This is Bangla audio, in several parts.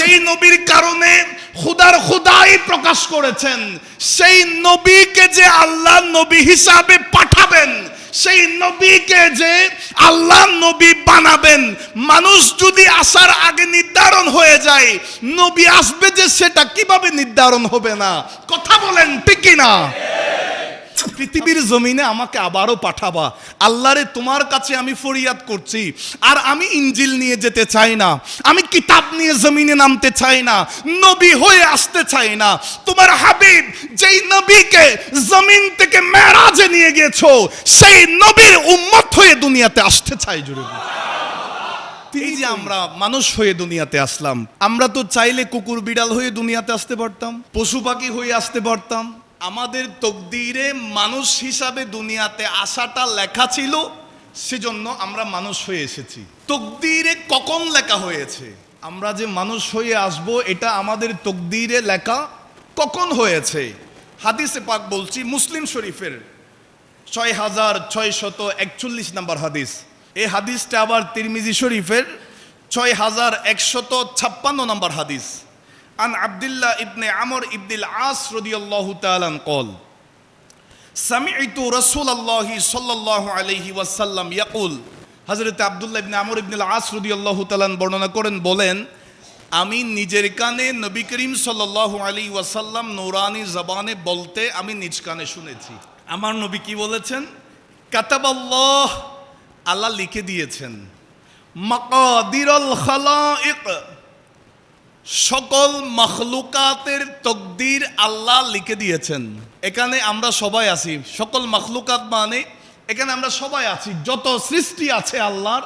যেই নবীর কারণে খুদার খুদাই প্রকাশ করেছেন, সেই নবীকে যে আল্লাহ নবী হিসাবে পাঠাবেন, সেই নবীকে যে আল্লাহ নবী বানাবেন, মানুষ যদি আসার আগে নির্ধারণ হয়ে যায়, নবী আসবে যে সেটা কীভাবে নির্ধারণ হবে না? কথা বলেন ঠিক না পৃথিবীর জমিনে আমাকে আবারও পাঠাবা। আল্লাহরে তোমার কাছে আমি ফরিয়াদ করছি। আর আমি ইঞ্জিল নিয়ে যেতে চাই না। আমি কিতাব নিয়ে জমিনে নামতে চাই না। নবী হয়ে আসতে চাই না। তোমার হাবিব, যেই নবীকে জমিন থেকে মেরাজে নিয়ে গেছো সেই নবীর উম্মত হয়ে দুনিয়াতে আসতে চাই জুড়ে এই যে আমরা মানুষ হয়ে দুনিয়াতে আসলাম, আমরা তো চাইলে কুকুর, বিড়াল হয়ে দুনিয়াতে আসতে পারতাম, পশু পাখি হয়ে আসতে পারতাম। আমাদের তকদিরে মানুষ হিসাবে দুনিয়াতে আসাটা লেখা ছিল, সেজন্য আমরা মানুষ হয়ে এসেছি। তকদিরে কখন লেখা হয়েছে? আমরা যে মানুষ হয়ে আসব, এটা আমাদের তকদিরে লেখা কখন হয়েছে? হাদিসে পাক বলছি, মুসলিম শরীফের ছয় হাজার ছয় শত একচল্লিশ নম্বর হাদিস। এই হাদিসটা আবার তিরমিজি শরীফের ছয় হাজার একশত ছাপ্পান্ন নম্বর হাদিস। আন আবদুল্লাহ ইবনে আমর ইবদিল আস রদিয়াল্লাহু তাআলা কল সামি'তু রাসূলুল্লাহি সাল্লাল্লাহু আলাইহি ওয়াসাল্লাম ইয়াকুল। হযরত আব্দুল্লাহ ইবনে আমর ইবনুল আস রাদিয়াল্লাহু তাআলা বর্ণনা করেন, বলেন, আমি নিজের কানে নবী করিম সাল্লাল্লাহু আলাইহি ওয়াসাল্লাম নূরানি জবানে বলতে আমি নিজ কানে শুনেছি। আমার নবী কি বলেছেন? কাতাবাল্লাহ, আল্লাহ লিখে দিয়েছেন, মাকাদিরুল খালাইক। সকল মখলুকাতের তকদির আল্লাহ লিখে দিয়েছেন। এখানে আমরা সবাই আছি। সকল মখলুকাত মানে এখানে আমরা সবাই আছি। যত সৃষ্টি আছে আল্লাহর,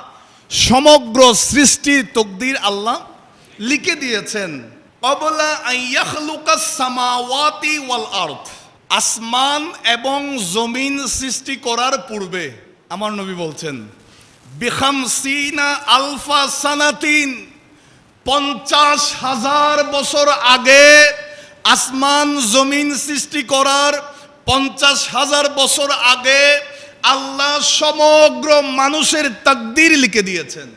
সমগ্র সৃষ্টির তকদির আল্লাহ লিখে দিয়েছেন। অবলা সামাওয়াতি ওয়াল আর্থ আসমান এবং জমিন সৃষ্টি করার পূর্বে, আমার নবী বলছেন, বিখামসিনা আলফা সানাতিন। পঞ্চাশ হাজার বছর আগে আসমান জমিন সৃষ্টি করার পঞ্চাশ হাজার বছর আগে আল্লাহ সমগ্র মানুষের তাকদির লিখে দিয়েছেন।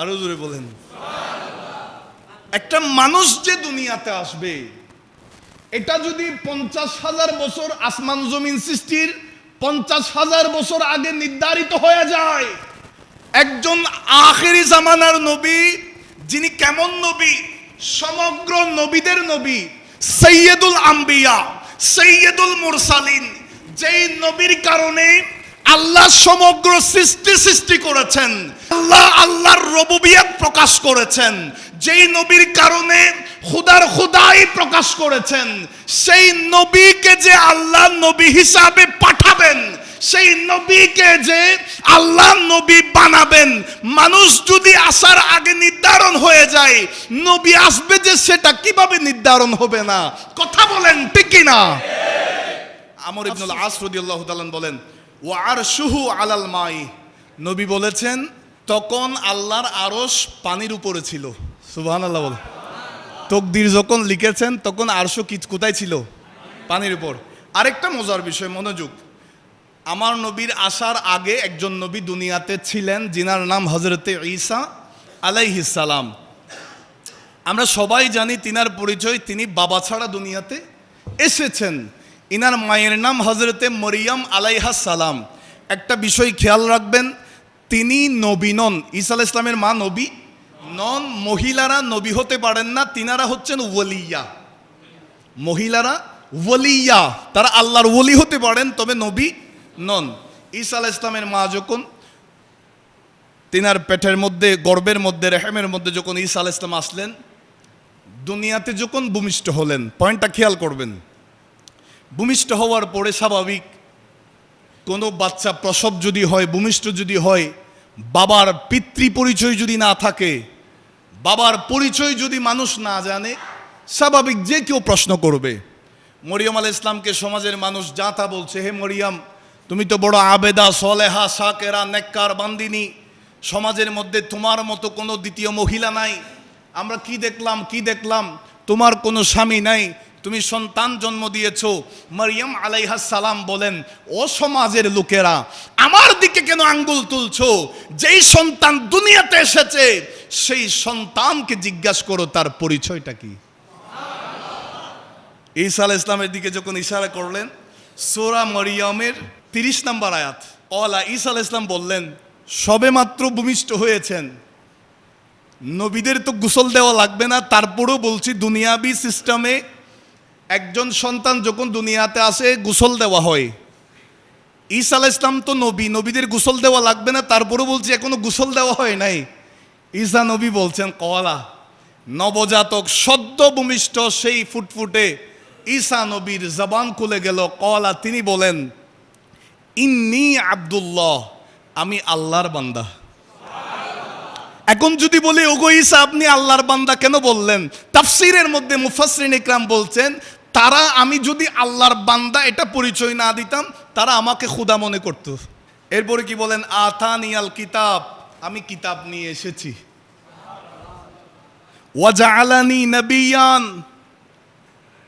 আরও জোরে বলেন। একটা মানুষ যে দুনিয়াতে আসবে, এটা যদি পঞ্চাশ হাজার বছর আসমান জমিন সৃষ্টির পঞ্চাশ হাজার বছর আগে নির্ধারিত হয়ে যায় একজন আখেরি জামানার নবী, যিনি কেমন নবী? সমগ্র নবীদের নবী সৈয়দুল আম্বিয়া সৈয়দুল মুরসালিন। যেই নবীর কারণে আল্লাহ সমগ্র সৃষ্টি সৃষ্টি করেছেন। আল্লাহ আল্লাহর রবুবিয়াত প্রকাশ করেছেন। যেই নবীর কারণে খুদার খুদাই প্রকাশ করেছেন। সেই নবীকে যে আল্লাহ নবী হিসাবে পাঠাবেন সেই নবীকে যে আল্লাহ নবী বানাবেন, মানুষ যদি আসার আগে নির্ধারণ হয়ে যায়, নবী আসবে যে সেটা কীভাবে নির্ধারণ হবে না? কথা বলেন, ঠিক না আমর ইবনুল আস রাদিয়াল্লাহু তাআলা বলেন, ওয়া আরশুহু আলাল মাই। নবী বলেছেন, তখন আল্লাহর আরশ পানির উপরে ছিল। সুবহানাল্লাহ বল তকদির যখন লিখেছেন, তখন আরশো কি কোথায় ছিল? পানির উপর। আরেকটা মজার বিষয়, মনোযোগ। আমার নবীর আসার আগে একজন নবী দুনিয়াতে ছিলেন যিনার নাম হজরতে ঈসা আলাইহিসালাম আমরা সবাই জানি তিনার পরিচয়, তিনি বাবা ছাড়া দুনিয়াতে এসেছেন। ইনার মায়ের নাম হজরতে মরিয়াম আলাইহা সালাম। একটা বিষয় খেয়াল রাখবেন, তিনি নবী নন, ঈসা ইসলামের মা নবী নন, মহিলারা নবী হতে পারেন না, তিনারা হচ্ছেন ওলিয়া। মহিলারা ওলিয়া, তারা আল্লাহর ওলি হতে পারেন, তবে নবী নন। ঈসা আলাহ ইসলামের মা যখন তিনার পেটের মধ্যে, গর্বের মধ্যে, রেহেমের মধ্যে যখন ঈসা আলাহ ইসলাম আসলেন, দুনিয়াতে যখন ভূমিষ্ঠ হলেন, পয়েন্টটা খেয়াল করবেন, ভূমিষ্ঠ হওয়ার পরে স্বাভাবিক কোনো বাচ্চা প্রসব যদি হয়, ভূমিষ্ঠ যদি হয়, বাবার পিতৃ পরিচয় যদি না থাকে, বাবার পরিচয় যদি মানুষ না জানে, স্বাভাবিক যে কেউ প্রশ্ন করবে, মরিয়ম আল ইসলামকে সমাজের মানুষ যা তা বলছে, হে মরিয়াম তুমি তো বড় আবেদা, সলেহা, সাকেরা, নেককার, বান্দিনী। সমাজের মধ্যে তোমার মতো কোনো দ্বিতীয় মহিলা নাই। আমরা কি দেখলাম কি দেখলাম? তোমার কোনো স্বামী নাই। তুমি সন্তান জন্ম দিয়েছ। মারিয়াম আলাইহা সালাম বলেন, ও সমাজের লোকেরা, আমার দিকে কেন আঙ্গুল তুলছ? যেই সন্তান দুনিয়াতে এসেছে, সেই সন্তানকে জিজ্ঞাসা করো, তার পরিচয়টা কি? ঈসা আল ইসলামের দিকে যখন ইশারা করলেন, সোরা মরিয়মের তিরিশ নম্বর আয়াত। অলা ঈসা আল ইসলাম বললেন, সবে মাত্র ভূমিষ্ঠ হয়েছেন। নবীদের তো গোসল দেওয়া লাগবে না। তারপরেও বলছি, দুনিয়াবি সিস্টেমে একজন সন্তান যখন দুনিয়াতে আসে, গোসল দেওয়া হয়। ঈসা আল ইসলাম তো নবী, নবীদের গোসল দেওয়া লাগবে না। তারপরেও বলছি, এখনও গুসল দেওয়া হয় নাই। ঈসা নবী বলছেন, কলা, নবজাতক সদ্য ভূমিষ্ঠ সেই ফুটফুটে ঈসা নবীর জবান খুলে গেল। কলা, তিনি বলেন ইন্নি আব্দুল্লাহ, আমি আল্লাহর বান্দা। এখন যদি বলি, ওগো ঈসা, আপনি আল্লাহর বান্দা কেন বললেন? তাফসিরের মধ্যে মুফাসরিন ইকরাম বলছেন, তারা, আমি যদি আল্লাহর বান্দা, এটা পরিচয় না দিতাম, তারা আমাকে খুদা মনে করত। এরপরে কি বলেন আথানি আল কিতাব, আমি কিতাব নিয়ে এসেছি। ওয়াজালানি নবিয়ান,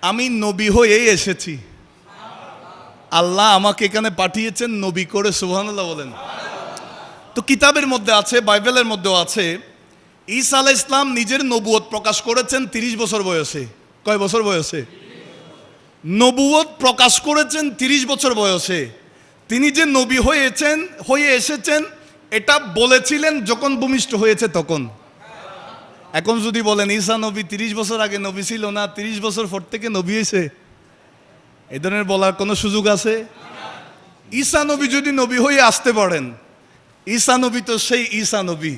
আমি নবী হয়েই এসেছি। আল্লাহ আমাকে এখানে পাঠিয়েছেন নবী করে সুবহানাল্লাহ বলেন। তো কিতাবের মধ্যে আছে, বাইবেলের মধ্যেও আছে, ঈসা আলাহ ইসলাম নিজের নবুয়ত প্রকাশ করেছেন তিরিশ বছর বয়সে। কয় বছর বয়সে? নবুয়ত প্রকাশ করেছেন তিরিশ বছর বয়সে। তিনি যে নবী হয়েছেন, হয়ে এসেছেন, এটা বলেছিলেন যখন ভূমিষ্ঠ হয়েছে তখন। এখন যদি বলেন, ঈসা নবী তিরিশ বছর আগে নবী ছিল না, তিরিশ বছর পর থেকে নবী হয়েছে? এ ধরনের বলার কোনো সুযোগ আছে? ঈসা নবী যদি নবী হয়ে আসতে পারেন, ঈসা নবী তো সেই ঈসা নবী।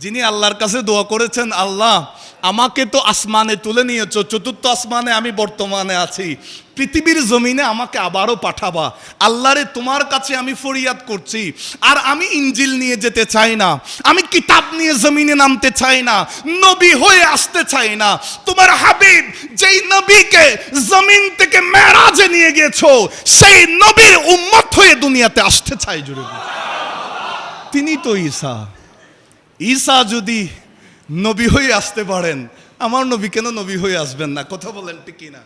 যিনি আল্লাহর কাছে দোয়া করেছেন, আল্লাহ, আমাকে তো আসমানে তুলে নিয়েছ, চতুর্থ আসমানে আমি বর্তমানে আছি। পৃথিবীর জমিনে আমাকে আবারও পাঠাবা। আল্লাহরে তোমার কাছে আমি ফরিয়াদ করছি। আর আমি ইঞ্জিল নিয়ে যেতে চাই না। আমি কিতাব নিয়ে জমিনে নামতে চাই না। নবী হয়ে আসতে চাই না। তোমার হাবিব, যেই নবীকে জমিন থেকে মেরাজে নিয়ে গেছো সেই নবীর উম্মত হয়ে দুনিয়াতে আসতে চাই জুড়ে। তিনি তো ঈসা। ঈসা যদি নবী হয়ে আসতে পারেন, আমার নবী কেন নবী হয়ে আসবেন না? কথা বলেন ঠিক কিনা?